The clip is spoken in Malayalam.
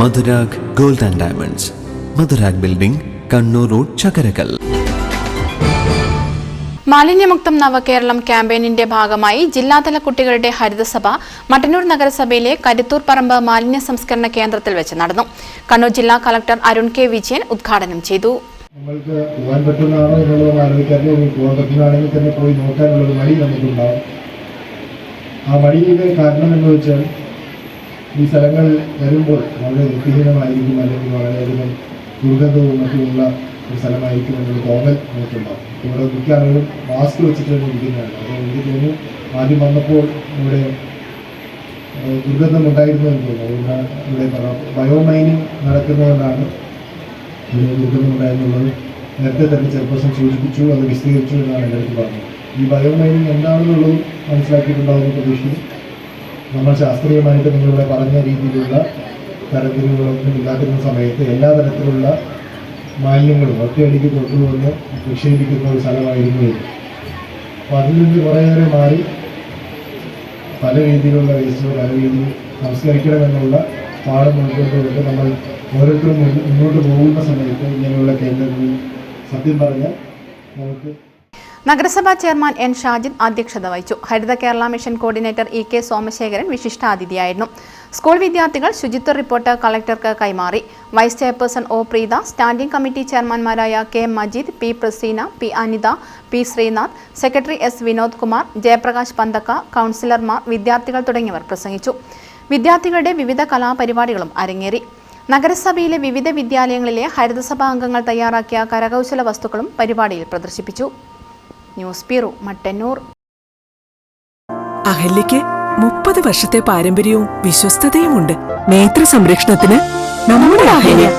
Madhurag gold and diamonds. Madhurag building Kannur road Chakarakal. മാലിന്യമുക്തം നവകേരളം ക്യാമ്പയിനിന്റെ ഭാഗമായി ജില്ലാതല കുട്ടികളുടെ ഹരിതസഭ മട്ടന്നൂർ നഗരസഭയിലെ കരുത്തൂർ പറമ്പ് മാലിന്യ സംസ്കരണ കേന്ദ്രത്തിൽ വെച്ച് നടന്നു. കണ്ണൂർ ജില്ലാ കളക്ടർ അരുൺ കെ വിജയൻ ഉദ്ഘാടനം ചെയ്തു. നമ്മൾക്ക് പോകാൻ പറ്റുന്നതാണോ എന്നുള്ളത് ആലോചിക്കാതെ പോകാൻ പറ്റുന്നതാണെങ്കിൽ തന്നെ പോയി നോക്കാനുള്ളൊരു മടി നമുക്കുണ്ടാവും. ആ മടിയുടെ കാരണം എന്ന് വെച്ചാൽ ഈ സ്ഥലങ്ങൾ വരുമ്പോൾ വളരെ വൃത്തിഹീനമായിരിക്കും അല്ലെങ്കിൽ വളരെയധികം ദുർഗന്ധവും മറ്റുമുള്ള ഒരു സ്ഥലമായിരിക്കും എന്നൊരു തോന്നൽ നമുക്കുണ്ടാവും ഇവിടെ മിക്ക മാസ്ക് വെച്ചിട്ട് തന്നെ ഇരിക്കുന്നതാണ്. അത് എനിക്ക് തോന്നുന്നു ആദ്യം വന്നപ്പോൾ ഇവിടെ ദുർഗന്ധം ഉണ്ടായിരുന്നു എന്ന് തോന്നുന്നു. അതുകൊണ്ട് ഇവിടെ ബയോമൈനിങ് നടക്കുന്നതുകൊണ്ടാണ് ഇവിടെ ദുർഗന്ധം ഉണ്ടായിരുന്നുള്ളത്. നേരത്തെ തന്നെ ചെയർപേഴ്സൺ സൂചിപ്പിച്ചു അത് വിശദീകരിച്ചു എന്നാണ് എന്റെ അടുത്ത് പറഞ്ഞത്. ഈ ബയോമൈനിങ് എന്താണെന്നുള്ളത് മനസ്സിലാക്കിയിട്ടുണ്ടാകുന്ന പ്രതീക്ഷിക്കുന്നു. നമ്മൾ ശാസ്ത്രീയമായിട്ട് നിങ്ങളിവിടെ പറഞ്ഞ രീതിയിലുള്ള തരത്തിലുകളൊന്നും ഇല്ലാതിരുന്ന സമയത്ത് എല്ലാ തരത്തിലുള്ള മാലിന്യങ്ങളും ഒറ്റയടിക്ക് കൊണ്ടുവന്ന് നിക്ഷേപിക്കുന്ന ഒരു സ്ഥലമായിരുന്നു ഇത്. അപ്പോൾ അതിൽ നിന്ന് കുറേയേറെ മാറി പല രീതിയിലുള്ള വേസ്റ്റുകൾ പല രീതിയിൽ സംസ്കരിക്കണമെന്നുള്ള പാഠം ഉൾക്കൊണ്ടുകൊണ്ട് നമ്മൾ ഓരോരുത്തരും മുന്നോ- മുന്നോട്ട് പോകുന്ന സമയത്ത് ഇങ്ങനെയുള്ള കേന്ദ്രങ്ങളിൽ സത്യം പറഞ്ഞാൽ നമുക്ക് നഗരസഭാ ചെയർമാൻ എൻ ഷാജിദ് അധ്യക്ഷത വഹിച്ചു. Haritha Kerala mission coordinator E K Somasekharan വിശിഷ്ടാതിഥിയായിരുന്നു. School വിദ്യാർത്ഥികൾ ശുചിത്വ റിപ്പോർട്ട് കളക്ടർക്ക് കൈമാറി. Vice chairperson O Preetha standing committee ചെയർമാൻമാരായ K Majeed P Praseena P Anitha P Sreenath secretary S Vinod Kumar Jayaprakash Panthakka കൗൺസിലർമാർ വിദ്യാർത്ഥികൾ തുടങ്ങിയവർ പ്രസംഗിച്ചു. വിദ്യാർത്ഥികളുടെ വിവിധ കലാപരിപാടികളും അരങ്ങേറി. നഗരസഭയിലെ വിവിധ വിദ്യാലയങ്ങളിലെ ഹരിതസഭാ അംഗങ്ങൾ തയ്യാറാക്കിയ കരകൗശല വസ്തുക്കളും പരിപാടിയിൽ പ്രദർശിപ്പിച്ചു. News bureau Mattannur. അഹല്യയ്ക്ക് മുപ്പത് വർഷത്തെ പാരമ്പര്യവും വിശ്വസ്തതയുമുണ്ട്. നേത്ര സംരക്ഷണത്തിന് നമ്മുടെ അഹല്യ.